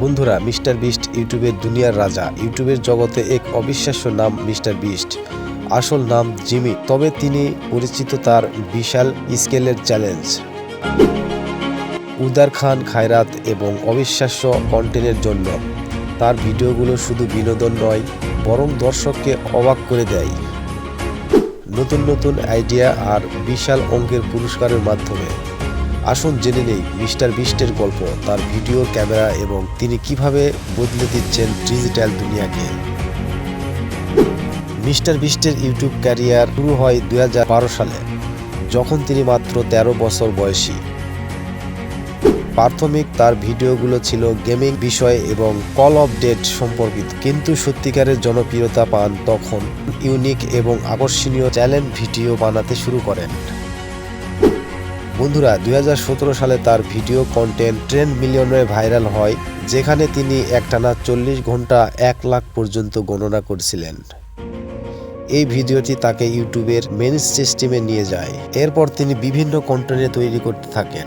বন্ধুরা, mister beast ইউটিউবের দুনিয়ার রাজা। ইউটিউবের জগতে এক অবিশ্বাস্য নাম মিস্টার বিস্ট। আসল নাম জিমি, তবে তিনি পরিচিত তার বিশাল স্কেলের চ্যালেঞ্জ। উদার খান, খায়রাত এবং অবিশ্বাস্য কন্টেন্টের জন্য। তার ভিডিওগুলো শুধু বিনোদন নয়, বরং দর্শককে অবাক করে দেয়। নতুন নতুন আইডিয়া আর বিশাল অঙ্কের পুরস্কারের মাধ্যমে। আসুন জেনে নেই মিস্টার বিস্টের গল্প, তার ভিডিও, ক্যামেরা এবং তিনি কীভাবে বদলে দিচ্ছেন ডিজিটাল দুনিয়াকে। মিস্টার বিস্টের ইউটিউব ক্যারিয়ার শুরু হয় দু হাজার বারো সালে, যখন তিনি মাত্র ১৩ বছর বয়সী। প্রাথমিক তার ভিডিওগুলো ছিল গেমিং বিষয় এবং কল অফ ডেট সম্পর্কিত। কিন্তু সত্যিকারের জনপ্রিয়তা পান তখন ইউনিক এবং আকর্ষণীয় চ্যালেঞ্জ ভিডিও বানাতে শুরু করেন। বন্ধুরা দু হাজার সতেরো সালে তার ভিডিও কন্টেন্ট ট্রেন মিলিয়নে ভাইরাল হয়, যেখানে তিনি একটানা চল্লিশ ঘণ্টা এক লাখ পর্যন্ত গণনা করছিলেন। এই ভিডিওটি তাকে ইউটিউবের মেন সিস্টেমে নিয়ে যায়। এরপর তিনি বিভিন্ন কন্টেন্ট তৈরি করতে থাকেন।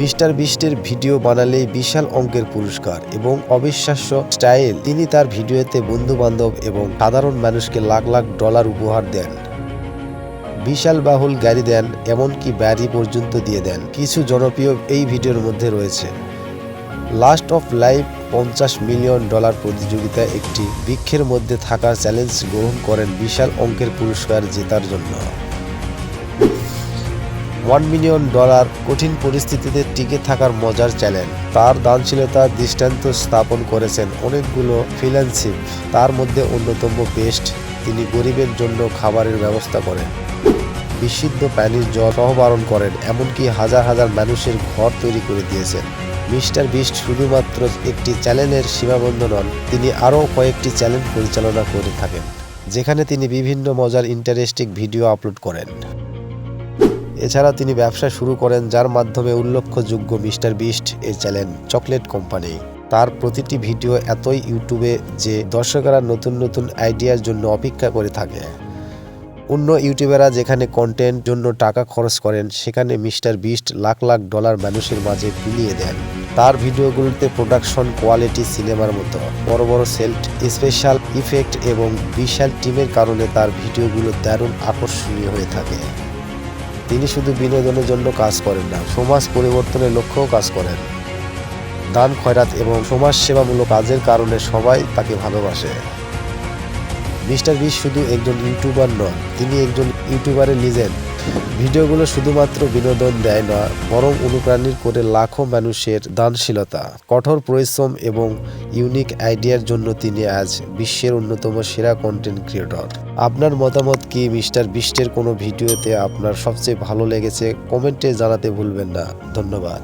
মিস্টার বিস্টের ভিডিও বানালেই বিশাল অঙ্কের পুরস্কার এবং অবিশ্বাস্য স্টাইল তিনি তার ভিডিওতে বন্ধু বান্ধব এবং সাধারণ মানুষকে লাখ লাখ ডলার উপহার দেন। বিশাল বাহুল গাড়ি দেন, এমনকি বাড়ি পর্যন্ত দিয়ে দেন। কিছু জনপ্রিয় এই ভিডিওর মধ্যে রয়েছে। লাস্ট অফ লাইফ পঞ্চাশ মিলিয়ন ডলার প্রতিযোগিতায় একটি বৃক্ষের মধ্যে থাকার চ্যালেঞ্জ গ্রহণ করেন বিশাল অঙ্কের পুরস্কার জেতার জন্য। ওয়ান মিলিয়ন ডলার কঠিন পরিস্থিতিতে টিকে থাকার মজার চ্যালেঞ্জ। তার দানশীলতার দৃষ্টান্ত স্থাপন করেছেন অনেকগুলো ফ্রিল্যান্সিপ তার মধ্যে অন্যতম বেস্ট তিনি গরিবের জন্য খাবারের ব্যবস্থা করেন। বিশুদ্ধ পানির জল সহবারণ করেন, এমনকি হাজার হাজার মানুষের ঘর তৈরি করে দিয়েছেন। মিস্টার বিস্ট শুধুমাত্র একটি চ্যানেলের সীমাবদ্ধ নন, তিনি আরও কয়েকটি চ্যানেল পরিচালনা করে থাকেন, যেখানে তিনি বিভিন্ন মজার ইন্টারেস্টিং ভিডিও আপলোড করেন। এছাড়া তিনি ব্যবসা শুরু করেন, যার মাধ্যমে উল্লেখযোগ্য মিস্টার বিস্ট এ চ্যানেল চকলেট কোম্পানি। তার প্রতিটি ভিডিও এতই ইউটিউবে যে দর্শকেরা নতুন নতুন আইডিয়ার জন্য অপেক্ষা করে থাকে। অন্য ইউটিউবাররা যেখানে কন্টেন্ট জন্য টাকা খরচ করেন, সেখানে Mister Beast lakh lakh dollar মানুষের মাঝে বিলিয়ে দেন। তার ভিডিওগুলোতে প্রোডাকশন কোয়ালিটি সিনেমার মতো। বড় বড় সেল্ট স্পেশাল ইফেক্ট এবং বিশাল টিমের কারণে তার ভিডিওগুলো দারুণ আকর্ষণীয় হয়ে থাকে। তিনি শুধু বিনোদনের জন্য কাজ করেন না, সমাজ পরিবর্তনের লক্ষ্যেও কাজ করেন। দান খয়রাত এবং সমাজ সেবামূলক কাজের কারণে সবাই তাকে ভালোবাসে। মিস্টার বিশ শুধু একজন ইউটিউবার নন, তিনি একজন ইউটিউবারের লিজেন্ড। ভিডিওগুলো শুধুমাত্র বিনোদন দেয় না, বরং অনুপ্রাণিত করে লাখো মানুষের দানশীলতা, কঠোর পরিশ্রম এবং ইউনিক আইডিয়ার জন্য তিনি আজ বিশ্বের অন্যতম সেরা কন্টেন্ট ক্রিয়েটর আপনার মতামত কি মিস্টার বিস্টের কোনো ভিডিওতে আপনার সবচেয়ে ভালো লেগেছে? কমেন্টে জানাতে ভুলবেন না। ধন্যবাদ।